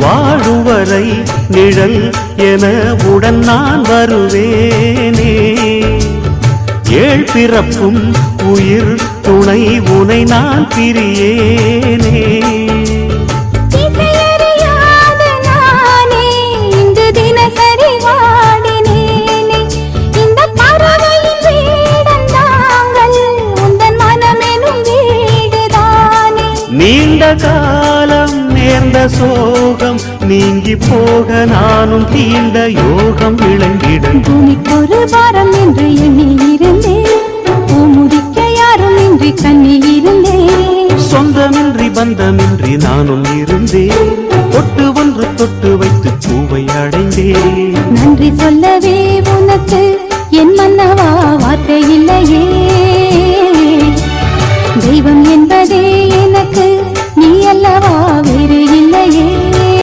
வாழுவரை நிழல் என உடன் நான் வருவேனே. ஏழ் பிறப்பும் உயிர் துணை உனை நான் பிரியேனே. நீண்ட காலம் நேர்ந்த சோகம் நீங்கி போக நானும் தீர்ந்த யோகம் விளங்கிடும். பூமிக்கொரு வாரம் என்று எண்ணி இருந்தேன். முடிக்க யாரும் இன்றி கண்ணில் இருந்தேன். சொந்தமின்றி பந்தமின்றி நானும் இருந்தேன். ஒட்டு ஒன்று தொட்டு வைத்து பூவை அடைந்தேன். நன்றி சொல்லவே உனக்கு என் மன்னவா வார்த்தை இல்லையே. தெய்வம் என்